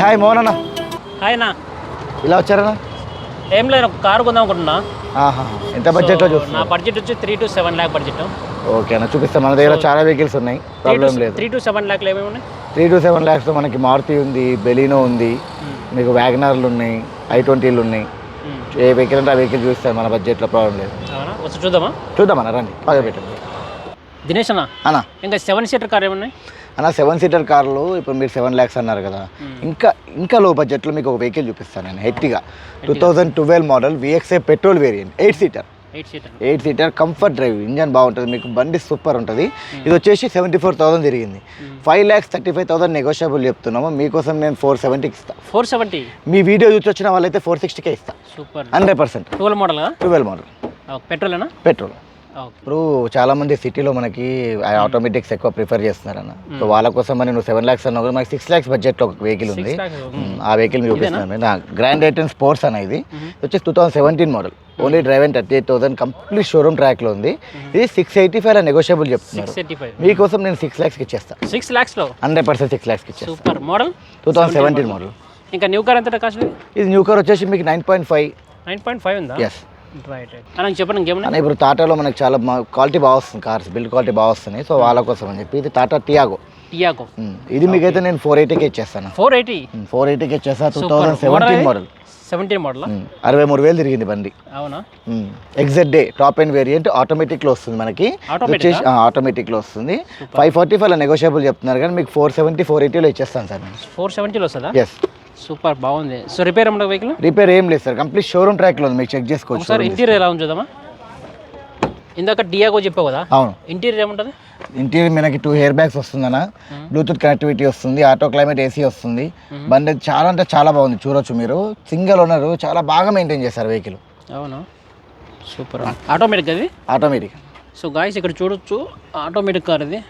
Hi Mohan అన్న. Hi నా ఇలా వచ్చారన్నా? ఏం లేదు ఒక కారు కొందాం అనుకుంటున్నా. ఆహా ఎంత బడ్జెట్లో సో, నా చూస్తున్నా బడ్జెట్ వచ్చి three to seven lakh budget okay అన్న చూపిస్తాం. మన దగ్గర చాలా వెహికల్స్ ఉన్నాయి. ప్రాబ్లం లేదు. త్రీ టు సెవెన్ ల్యాక్లు ఏమేమి ఉన్నాయి త్రీ టు సెవెన్ ల్యాక్స్లో మనకి మారుతి ఉంది బెలినో ఉంది మీకు వ్యాగనార్లు ఉన్నాయి ఐ ట్వంటీలు ఉన్నాయి. ఏ వెహికల్ అంటే ఆ వెహికల్ చూస్తాం మన బడ్జెట్లో ప్రాబ్లం లేదు. వచ్చి చూద్దామా? చూద్దాం అన్న రండి బాగా పెట్టండి. దినేష్ అన్న అన్న. ఇంకా సెవెన్ సీటర్ కార్ ఏమున్నాయి? అన్న సెవెన్ సీటర్ కార్లు ఇప్పుడు మీరు సెవెన్ ల్యాక్స్ అన్నారు కదా. ఇంకా ఇంకా లో బడ్జెట్లో మీకు ఒక వెహికల్ చూపిస్తాను నేను హెట్టిగా. Two thousand twelve model VXA petrol variant eight seater eight seater eight seater comfort drive engine బాగుంటుంది మీకు బండి సూపర్ ఉంటుంది. ఇది వచ్చేసి సెవెంటీ ఫోర్ థౌసండ్ తిరిగింది five lakhs thirty five thousand negotiable చెప్తున్నాము మీకోసం నేను ఫోర్ సెవెంటీకి ఇస్తాను ఫోర్ సెవెంటీ మీ వీడియో చూసి వచ్చిన వాళ్ళైతే ఫోర్ సిక్స్టీకే ఇస్తా. Super hundred percent twelve model twelve model పెట్రోలేనా petrol ఇప్పుడు చాలా మంది సిటీలో మనకి ఆటోమేటిక్స్ ఎక్కువ ప్రిఫర్ చేస్తున్నారన్న. సో వాళ్ళ కోసం మరి నువ్వు సెవెన్ ల్యాక్స్ అన్నావు మనకి సిక్స్ ల్యాక్స్ బడ్జెట్లో ఒక వెహికల్ ఉంది. లాక్స్. ఆ వెహికల్ మీకు చూపిస్తున్నాను నా గ్రాండ్ ఐటెన్ స్పోర్ట్స్ అన్న ఇది. వచ్చేసి two thousand seventeen model only drive and thirty eight thousand complete showroom ట్రాక్లో ఉంది. ఇది సిక్స్ ఎయిటీ ఫైవ్ నెగోషియబుల్ చెప్తున్నారు. మీకోసం నేను సిక్స్ ల్యాక్స్కి ఇచ్చేస్తా. సిక్స్ ల్యాక్స్లో హండ్రెడ్ పర్సెంట్ సిక్స్ ల్యాక్స్కి ఇచ్చేస్తా. Super model two thousand seventeen model ఇంకా న్యూ కార్ ఎంత కాస్ట్ ఇది? న్యూ కార్ వచ్చేసి మీకు nine point five nine point five ఉందా? ఎస్ రైట్ రైట్ చెప్పండి ఇంకేమన్నా ఇప్పుడు టాటాలో మనకి చాలా క్వాలిటీ బాగా వస్తుంది కార్స్ బిల్డ్ క్వాలిటీ బాగా వస్తున్నాయి. సో వాళ్ళ కోసం అని చెప్పి ఇది టాటా టియాగో. టియాగో. ఇది మీకైతే నేను ఫోర్ ఎయిటీకి ఇచ్చేస్తాను. ఫోర్ ఎయిటీ ఫోర్ ఎయిటీకి ఇచ్చేస్తా two. Thousand seventeen model seventeen model అరవై మూడు వేలు తిరిగింది బండి. అవునా? ఎగ్జెట్ డే టాప్ అండ్ వేరియంట్ ఆటోమేటిక్లో వస్తుంది మనకి. వచ్చేసి ఆటోమేటిక్లో వస్తుంది. ఫైవ్ ఫార్టీ ఫైవ్ నెగోషియబుల్ చెప్తున్నారు కానీ మీకు ఫోర్ సెవెంటీ ఫోర్ ఎయిటీలో ఇచ్చేస్తాను సార్ నేను. ఫోర్ సెవెంటీలో వస్తుందా? ఎస్ సూపర్ బాగుంది. సో రిపేర్ ఏమన్నా వెహికల్ రిపేర్ ఏం లేదు సార్ కంప్లీట్ షోరూమ్ ట్రాక్లో ఉంది మీకు చెక్ చేసుకోవచ్చు ఒకసారి ఇంటీరియర్ ఎలా ఉంది చూద్దామా ఇందాక డియాగో చెప్పావు కదా అవును. ఇంటీరియర్ ఏముంటుంది? ఇంటీరియర్ మనకి టూ హెయిర్ బ్యాగ్స్ వస్తుందన్న బ్లూటూత్ కనెక్టివిటీ వస్తుంది ఆటో క్లైమేట్ ఏసీ వస్తుంది. బండి చాలా అంటే చాలా బాగుంది చూడొచ్చు మీరు. సింగిల్ ఓనర్ చాలా బాగా మెయింటైన్ చేస్తారు వెహికల్ అవునా? సూపర్. ఆటోమేటిక్ అది? ఆటోమేటిక్ సో గాయస్ ఇక్కడ చూడొచ్చు ఆటోమేటిక్ కార్ ఇది.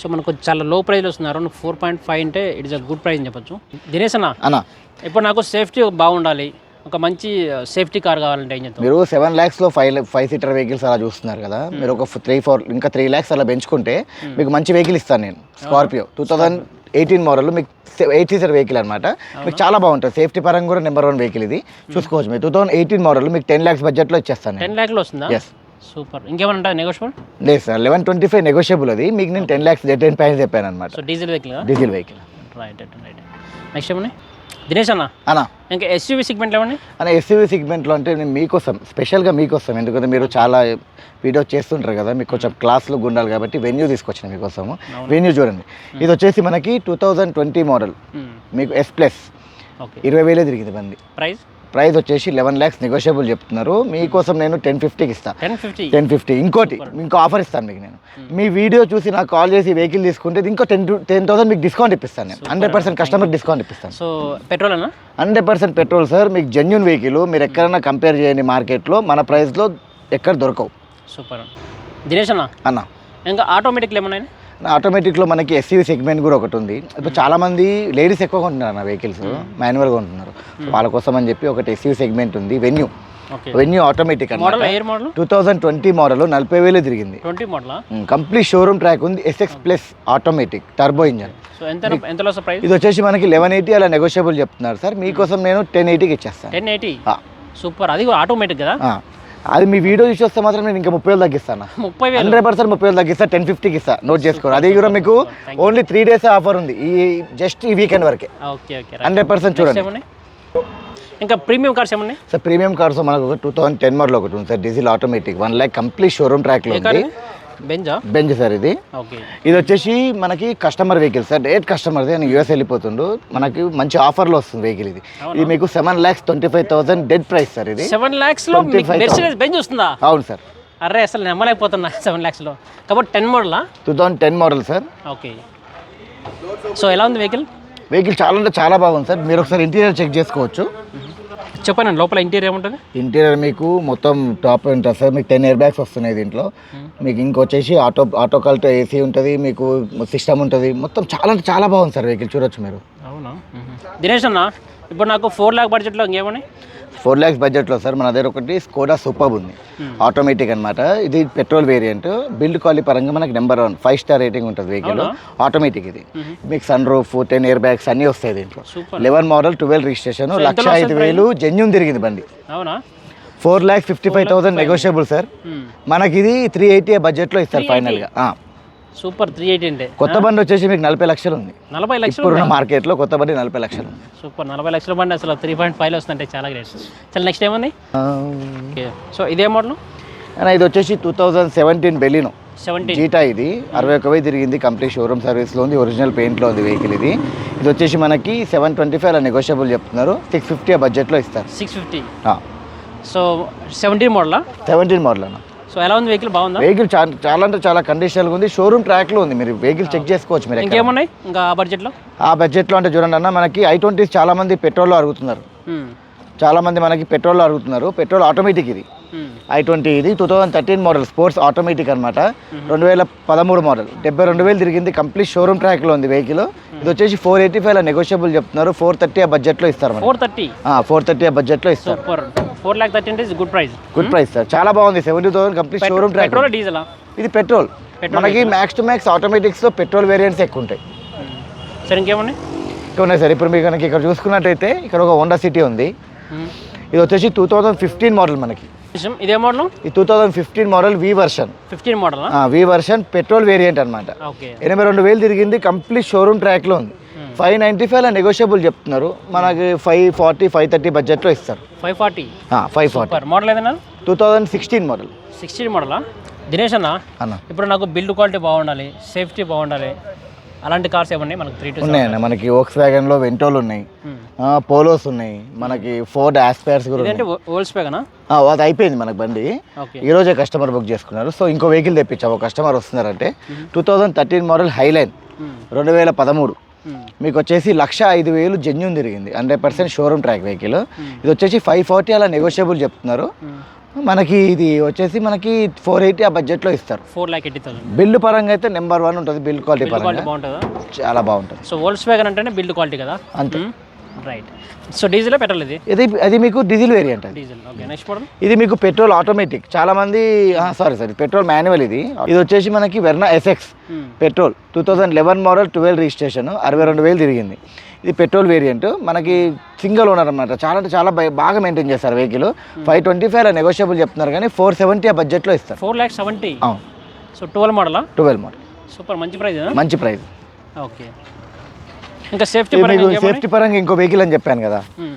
సో మనకు చాలా లో ప్రైస్ వస్తుంది. అరౌండ్ ఫోర్ పాయింట్ ఫైవ్ అంటే ఇట్స్ అ గుడ్ ప్రైస్ అని చెప్పొచ్చు. దినేష్ అన్న అన్న. ఇప్పుడు నాకు సేఫ్టీ బాగుండాలి. ఒక మంచి సేఫ్టీ కార్ కావాలంటే ఏం చెప్తాం మీరు సెవెన్ ల్యాక్స్లో ఫైవ్ ఫైవ్ సీటర్ వెహికల్స్ అలా చూస్తున్నారు కదా. మీరు ఒక త్రీ ఫోర్ ఇంకా త్రీ ల్యాక్స్ అలా పెంచుకుంటే మీకు మంచి వెహికల్ ఇస్తాను నేను. Scorpio two thousand eighteen model మీకు ఎయిట్ సీటర్ వెహికల్ అనమాట మీకు చాలా బాగుంటుంది. సేఫ్టీ పరంగా కూడా నెంబర్ వన్ వెహికల్ ఇది. చూసుకోవచ్చు మీరు. టూ థౌసండ్ ఎయిటీన్ మోడల్ మీకు టెన్ ల్యాక్స్ బడ్జెట్లో ఇచ్చేస్తాను టెన్ ల్యాక్లో వస్తుందా? Yes super. ఇంకేమైనా ఉంటుంది నెగోషియబుల్ లేదు sir eleven twenty five negotiable అది. మీకు నేను టెన్ ల్యాక్స్ టెన్ ప్రైస్ చెప్పాను అనమాట so diesel vehicle diesel vehicle right right right next ఏమన్నా దినేష్ అన్న? అన్న. ఇంకా ఎస్యూవి సెగ్మెంట్లో ఏమన్నా అన్న ఎస్యూవీ సెగ్మెంట్లో అంటే నేను మీకోసం స్పెషల్గా మీకోసం ఎందుకంటే మీరు చాలా వీడియో చేస్తుంటారు కదా మీకు కొంచెం క్లాస్లో ఉండాలి కాబట్టి వెన్యూ తీసుకొచ్చిన మీకోసము. వెన్యూ చూడండి. ఇది వచ్చేసి మనకి టూ థౌజండ్ ట్వంటీ మోడల్ మీకు ఎస్ ప్లస్ ఇరవై వేలే తిరిగింది బండి. ప్రైస్ ప్రైస్ వచ్చేసి లెవెన్ ల్యాక్స్ నెగోషియబుల్ చెప్తున్నారు. మీకోసం నేను టెన్ ఫిఫ్టీకి ఇస్తాను టెన్ ఫిఫ్టీ? Ten fifty. ఇంకోటి ఇంకో ఆఫర్ ఇస్తాను మీకు నేను. మీ వీడియో చూసి నాకు కాల్ చేసి వెహికల్ తీసుకుంటే ఇంకో టెన్ టెన్ థౌసండ్ మీకు డిస్కౌంట్ ఇస్తాను నేను. హండ్రెడ్ పర్సెంట్ కస్టమర్ డిస్కౌంట్ ఇస్తాను సో పెట్రోల్ అన్న? Hundred percent petrol sir. మీకు జెన్యున్ వెహికల్ మీరు ఎక్కడైనా కంపేర్ చేయండి మార్కెట్లో మన ప్రైస్లో ఎక్కడ దొరకవు. సూపర్. దినేష్ అన్న? అన్న. ఇంకా ఆటోమేటిక్లు ఏమన్నా ఆటోమేటిక్లో మనకి ఎస్యూవీ సెగ్మెంట్ కూడా ఒకటి ఉంది. ఇప్పుడు చాలా మంది లేడీస్ ఎక్కువ కొంటున్నారు అన్న వెహికల్స్ మాన్యువల్గా కొంటున్నారు. వాళ్ళ కోసం అని చెప్పి ఒకటి ఎస్యూవీ సెగ్మెంట్ ఉంది Venue Venue automatic model two thousand twenty model నలభై వేలు తిరిగింది. కంప్లీట్ షోరూమ్ ట్రాక్ ఉంది SX plus automatic turbo engine ఇది వచ్చేసి మనకి లెవెన్ ఎయిటీ అలా నెగోషియబుల్ చెప్తున్నారు సార్. మీకోసం నేను టెన్ ఎయిటీకి ఇచ్చేస్తాను. టెన్ ఎయిటీ సూపర్ అది ఆటోమేటిక్ కదా. అది మీ వీడియో చూసి వస్తే మాత్రం నేను ఇంకా ముప్పై వేలు తగ్గిస్తాను? ముప్పై హండ్రెడ్ పర్సెంట్ ముప్పై వేలు తగ్గిస్తా టెన్ ఫిఫ్టీకి ఇస్తా. నోట్ చేసుకోరు అది కూడా మీకు ఓన్లీ త్రీ డేస్ ఆఫర్ ఉంది. ఈ జస్ట్ ఈ వీకెండ్ వరకే. హండ్రెడ్ పర్సెంట్ చూడండి. ఇంకా ప్రీమియం కార్స్ ఏమన్నాయి? సార్ ప్రీమియం కార్స్ మనకు ఒక టూ థౌసండ్ టెన్ మోడల్ ఒకటి ఉంది sir. Diesel automatic one lakh complete showroom ట్రాక్లో ఉంది. బెంజా? బెంజ్ సార్ ఇది. ఓకే. ఇది వచ్చేసి మనకి కస్టమర్ వెహికల్ సార్. డైరెక్ట్ కస్టమర్ది అని యూఎస్ వెళ్ళిపోతుండు. మనకి మంచి ఆఫర్లో వస్తుంది వెహికల్ ఇది. ఇది మీకు seven lakhs twenty five thousand dead price sir ఇది. సెవెన్ ల్యాక్స్లో 25,000. మెర్సిడెస్ బెంజ్ వస్తుందా? అవును సార్. అరే అసలు నమ్మలేకపోతున్నా సెవెన్ ల్యాక్స్లో. కాబట్టి ten మోడలా two thousand ten model sir. Okay. So ఎలా ఉంది వెహికల్ వెహికల్ చాలా అంటే చాలా బాగుంది సార్. మీరు ఒకసారి ఇంటీరియర్ చెక్ చేసుకోవచ్చు. చెప్పండి లోపల ఇంటీరియర్ ఏముంటుంది? ఇంటీరియర్ మీకు మొత్తం టాప్ ఉంటుంది సార్ మీకు టెన్ ఇయర్ బ్యాగ్స్ వస్తున్నాయి దీంట్లో. మీకు ఇంకొచ్చేసి ఆటో ఆటో కల్ట్ ఏసీ ఉంటుంది మీకు సిస్టమ్ ఉంటుంది. మొత్తం చాలా అంటే చాలా బాగుంది సార్ వెహికల్ చూడొచ్చు మీరు. అవునా? అవునా దినేష్ అన్న ఇప్పుడు నాకు ఫోర్ ల్యాక్ బడ్జెట్లో ఇంకేమని ఫోర్ ల్యాక్స్ బడ్జెట్లో సార్ మన దగ్గర ఒకటి స్కోడా సూపర్ ఉంది. ఆటోమేటిక్ అన్నమాట. ఇది పెట్రోల్ వేరియంట్. బిల్డ్ క్వాలిటీ పరంగా మనకి number one five star rating ఉంటుంది వెహికల్ ఆటోమేటిక్ ఇది. మీకు sun roof ten air bags అన్నీ వస్తాయి దీంట్లో. లెవెన్ మోడల్ ట్వెల్వ్ రిజిస్ట్రేషన్ లక్ష ఐదు వేలు జెన్యున్ తిరిగింది బండి. Four lakhs fifty five thousand negotiable sir. మనకి ఇది త్రీ ఎయిటీ బడ్జెట్లో ఇస్తారు ఫైనల్గా సూపర్ త్రీ ఎయిటీ అంటే. కొత్త బండి వచ్చేసి మీకు నలభై లక్షలు ఉంది నలభై లక్షలు ఇప్పుడున్న మార్కెట్లో కొత్త బండి నలభై లక్షలు ఉంది. సూపర్ నలభై లక్షల బండి అసలు త్రీ పాయింట్ ఫైవ్లో వస్తుందంటే చాలా గ్రేట్ చల్ నెక్స్ట్ ఏముంది? ఓకే. సో ఇదే మోడల్ ఇది వచ్చేసి two thousand seventeen Baleno seventeen Zeta ఇది. అరవై ఒక్క వెయ్యి తిరిగింది కంప్లీట్ షోరూమ్ సర్వీస్లో ఉంది ఒరిజినల్ పెయింట్లో ఉంది వెహికల్ ఇది. ఇది వచ్చేసి మనకి సెవెన్ ట్వంటీ ఫైవ్ అలా నెగోషియబుల్ చెప్తున్నారు. సిక్స్ ఫిఫ్టీ ఆ బడ్జెట్లో ఇస్తారు. సిక్స్ ఫిఫ్టీ సో సెవెంటీన్ మోడలా సెవెంటీన్ మోడల్ అన్న. సో ఎలా ఉంది వెహికల్? బాగుందా? వెహికల్ చాలా అంటే చాలా కండిషన్గా ఉంది. షోరూమ్ ట్రాక్లో ఉంది. మీరు వెహికల్ చెక్ చేసుకోవచ్చు మీరు. ఇంకేమున్నాయి? ఇంకా ఆ బడ్జెట్లో ఆ బడ్జెట్లో అంటే చూడండి అన్న మనకి ఐ ట్వంటీస్ చాలా మంది పెట్రోల్లో అడుగుతున్నారు చాలా మంది మనకి పెట్రోల్లో అడుగుతున్నారు. పెట్రోల్ ఆటోమేటిక్ ఇది. ఐ ట్వంటీ ఇది two thousand thirteen model sports automatic అనమాట రెండు వేల పదమూడు మోడల్ డెబ్బై రెండు వేలు తిరిగింది కంప్లీట్ షోరూమ్ ట్రాక్లో ఉంది వెహికల్ ఇది వచ్చేసి ఫోర్ ఎయిటీ ఫైవ్ నెగోషియబుల్ చెప్తున్నారు. ఫోర్ థర్టీ ఆ బడ్జెట్లో ఇస్తారు ఫోర్ థర్టీ ఫోర్ థర్టీ ఆ బడ్జెట్లో ఇస్తారు. ఫోర్ ల్యాక్ థర్టీ అంటే good price good price sir చాలా బాగుంది. Seventy thousand complete showroom track petrol డీజిలా? ఇది పెట్రోల్. మనకి మ్యాక్స్ టు మ్యాక్స్ ఆటోమేటిక్స్లో పెట్రోల్ వేరియంట్స్ ఎక్కువ ఉంటాయి. సరే ఇంకేమున్నాయి ఇంకా ఉన్నాయి సార్ ఇప్పుడు మీకు కనుక ఇక్కడ చూసుకున్నట్టయితే ఇక్కడ ఒక హోండా సిటీ ఉంది. ఇది వచ్చేసి టూ థౌజండ్ ఫిఫ్టీన్ మోడల్ మనకి. ఇదే మోడల్ ఈ two thousand fifteen model V version fifteen మోడలా V version petrol variant అనమాట ఎనభై రెండు వేలు తిరిగింది కంప్లీట్ షోరూమ్ ట్రాక్లో ఉంది. ఫైవ్ నైంటీ ఫైవ్ నెగోషియబుల్ చెప్తున్నారు. మనకి ఫైవ్ ఫార్టీ ఫైవ్ థర్టీ బడ్జెట్లో ఇస్తారు. Five forty five forty model ఏదైనా? Two thousand sixteen model sixteen మోడలా Dinesh అన్న అన్న. ఇప్పుడు నాకు బిల్డ్ క్వాలిటీ బాగుండాలి సేఫ్టీ బాగుండాలి అలాంటి కార్స్ ఏమన్నాయి? మనకు త్రీ టు ఉన్నాయన్న మనకి ఓక్స్ వ్యాగన్లో వెంటోలు ఉన్నాయి. పోలోస్ ఉన్నాయి. మనకి ఫోర్డ్ ఆస్పైర్స్ కూడా ఓల్స్ అది అయిపోయింది మనకి బండి. ఈ రోజే కస్టమర్ బుక్ చేసుకున్నారు. సో ఇంకో వెహికల్ తెప్పించాము ఒక కస్టమర్ వస్తున్నారంటే two thousand thirteen model highline రెండు వేల పదమూడు. మీకు వచ్చేసి లక్ష ఐదు వేలు జెన్యున్ తిరిగింది. Hundred percent showroom track vehicle ఇది వచ్చేసి ఫైవ్ ఫార్టీ అలా నెగోషియబుల్ చెప్తున్నారు. మనకి ఇది వచ్చేసి మనకి ఫోర్ ఎయిటీ ఆ బడ్జెట్లో ఇస్తారు. Four lakh eighty thousand build పరంగా అయితే నెంబర్ వన్ ఉంటుంది బిల్డ్ క్వాలిటీ పరంగా. బాగుంటుందా? చాలా బాగుంటుంది. సో ఓల్స్ వ్యాగన్ అంటేనే బిల్డ్ క్వాలిటీ కదా? అంతే. రైట్ సో డీజిల్ పెట్రోల్ ఇది? ఇది అది మీకు డీజిల్ వేరియంట్ అది. డీజిల్ ఓకే నెక్స్ట్ మోడల్ ఇది మీకు పెట్రోల్ ఆటోమేటిక్ చాలా మంది సారీ సారీ పెట్రోల్ మాన్యువల్ ఇది. ఇది వచ్చేసి మనకి Verna SX petrol two thousand eleven model twelve registration అరవై రెండు వేలు తిరిగింది. ఇది పెట్రోల్ వేరియంట్. మనకి సింగిల్ ఓనర్ అనమాట చాలా అంటే చాలా బాగా మెయింటైన్ చేస్తారు vehicle. Five twenty five negotiable చెప్తున్నారు కానీ ఫోర్ సెవెంటీ ఆ బడ్జెట్లో ఇస్తారు. Four lakh seventy? అవును. So twelve మోడలా? Twelve model. Super. మంచి ప్రైస్ మంచి ప్రైస్. ఓకే. ఇంకా సేఫ్టీ మీకు? సేఫ్టీ పరంగా ఇంకో వెహికల్ అని చెప్పాను కదా. మ్మ్.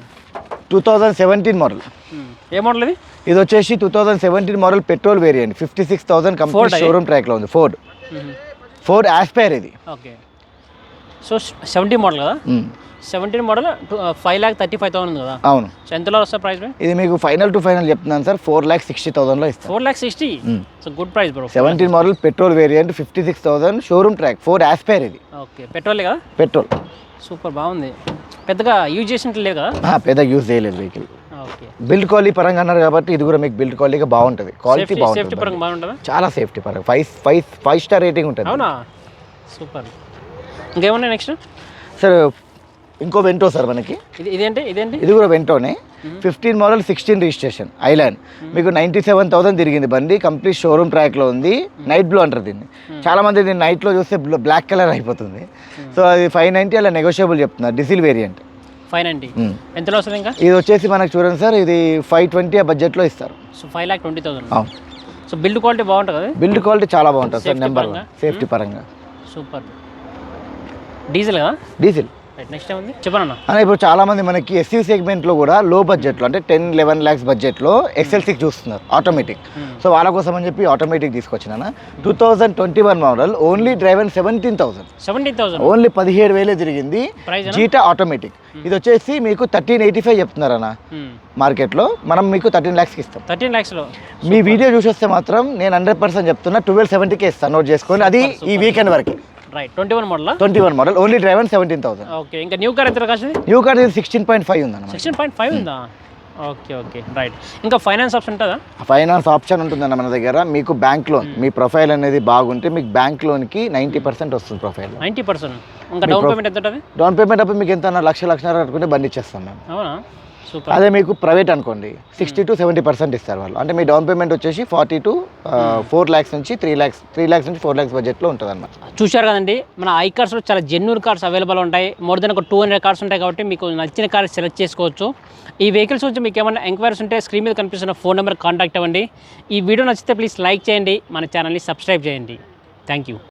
Two thousand seventeen model. మ్మ్. ఏ మోడల్ ఇది? ఇది వచ్చేసి two thousand seventeen model petrol variant. Fifty six thousand Ford, showroom ట్రాక్లో ఉంది. ఫోర్డ్. ఫోర్డ్ ఆస్పైర్ ఇది. ఓకే. సో సెవెంటీ మోడల్ కదా. Seventeen model five lakh thirty five thousand కదా? అవును. సో ఎంతలో వస్తుంది ప్రైస్ ఇది మీకు ఫైనల్ టు ఫైనల్ చెప్తున్నాను సార్. ఫోర్ ల్యాక్ సిక్స్టీ థౌసండ్లో ఇస్తాను. Four lakh sixty so good price bro seventeen model petrol variant fifty six thousand showroom track Ford Aspire ఇది. ఓకే పెట్రోలే కదా? పెట్రోల్ సూపర్ బాగుంది. పెద్దగా యూజ్ చేసినట్టు లేవు కదా? పెద్ద యూజ్ చేయలేదు వెహికల్ ఓకే బిల్డ్ క్వాలిటీ పరంగా అన్నారు కాబట్టి ఇది కూడా మీకు బిల్డ్ క్వాలిటీగా బాగుంటుంది. క్వాలిటీ బాగుంటుందా. చాలా సేఫ్టీ పరంగా. Five five five star rating ఉంటుంది. అవునా? సూపర్ ఇంకేమున్నాయి నెక్స్ట్ సార్ ఇంకో వెంటో సార్ మనకి. ఇది ఇదేంటి? ఇదేంటి? ఇది కూడా వెంటోనే fifteen model sixteen registration island మీకు నైంటీ సెవెన్ థౌసండ్ తిరిగింది బండి. కంప్లీట్ షోరూమ్ ట్రాక్లో ఉంది. నైట్ బ్లూ అంటారు దీన్ని. చాలా మంది దీన్ని నైట్లో చూస్తే బ్లాక్ కలర్ అయిపోతుంది. సో అది ఫైవ్ నైంటీ అలా నెగోషియబుల్ చెప్తున్నారు డిజిల్ వేరియంట్ ఫైవ్ నైంటీ ఎంతలో వస్తుంది ఇంకా? ఇది వచ్చేసి మనకు చూడండి సార్ ఇది ఫైవ్ ట్వంటీ ఆ బడ్జెట్లో ఇస్తారు. So five lakh twenty thousand అవును. సో బిల్డ్ క్వాలిటీ బాగుంటుంది బిల్డ్ క్వాలిటీ చాలా బాగుంటుంది సార్ నెంబర్ సేఫ్టీ పరంగా? Super diesel diesel. Right next ఏముంది? చెప్పనన్నా. ఇప్పుడు చాలా మంది మనకి ఎస్యూ సెగ్మెంట్లో కూడా లో బడ్జెట్లో అంటే టెన్ లెవెన్ ల్యాక్స్ బడ్జెట్లో ఎక్సెల్ సిక్స్ చూస్తున్నారు ఆటోమేటిక్ సో వాళ్ళ కోసం అని చెప్పి ఆటోమేటిక్ తీసుకొచ్చిన two thousand twenty one model only driver seventeen thousand seventeen thousand only పదిహేడు వేలే తిరిగింది జీటా ఆటోమేటిక్ ఇది వచ్చేసి మీకు థర్టీన్ ఎయిటీ ఫైవ్ చెప్తున్నారన్న మార్కెట్లో మనం మీకు థర్టీన్ ల్యాక్స్కి ఇస్తాం. థర్టీన్ ల్యాక్స్లో మీ వీడియో చూసి వస్తే మాత్రం నేను హండ్రెడ్ పర్సెంట్ చెప్తున్నా ట్వెల్వ్ సెవెంటీకే ఇస్తాను నోట్ చేసుకొని అది ఈ వీకెండ్ వరకు. Right twenty one model twenty one model only driver seventeen thousand okay ఇంకా న్యూ కార్ ఎంత కాస్ట్ న్యూ కార్డ్ ఇది సిక్స్టీన్ పాయింట్ ఫైవ్ ఉందన్నమాట. సిక్స్టీన్ పాయింట్ ఫైవ్ ఉందా? ఓకే ఓకే రైట్ ఇంకా ఫైనాన్స్ ఆప్షన్ ఉంటుందా? ఫైనాన్స్ ఆప్షన్ ఉంటుందన్న మన దగ్గర. మీకు బ్యాంక్ లోన్ మీ ప్రొఫైల్ అనేది బాగుంటే మీకు బ్యాంక్ లోన్కి నైంటీ పర్సెంట్ వస్తుంది ప్రొఫైల్ నైంటీ పర్సెంట్ ఇంకా డౌన్ పేమెంట్ ఎంత ఉంటుంది డౌన్ పేమెంట్ అప్పుడు మీకు ఎంత లక్ష లక్షన్నర కట్టుకుంటే బండి ఇచ్చేస్తాం మేము. అవునా? అదే మీకు ప్రైవేట్ అనుకోండి సిక్స్టీ టు సెవెంటీ పర్సెంట్ ఇస్తారు వాళ్ళు. అంటే మీ డౌన్ పేమెంట్ వచ్చేసి ఫార్టీ టు ఫోర్ ల్యాక్స్ నుంచి త్రీ ల్యాక్స్ త్రీ ల్యాక్స్ నుంచి ఫోర్ ల్యాక్స్ బడ్జెట్లో ఉంటుంది అనమాట చూశారు కదండి మన ఐ కార్స్లో చాలా జెన్యూన్ కార్స్ అవైలబుల్ ఉంటాయి. మోర్ దెన్ ఒక టూ హండ్రెడ్ కార్స్ ఉంటాయి కాబట్టి మీకు నచ్చిన కార్ సెలెక్ట్ చేసుకోవచ్చు. ఈ వెహికల్స్ గురించి మీకు ఏమైనా ఎంక్వైరీస్ ఉంటే స్క్రీన్ మీద కనిపిస్తున్న ఫోన్ నెంబర్ కాంటాక్ట్ అవ్వండి. ఈ వీడియో నచ్చితే ప్లీజ్ లైక్ చేయండి. మన ఛానల్ని సబ్స్క్రైబ్ చేయండి. Thank you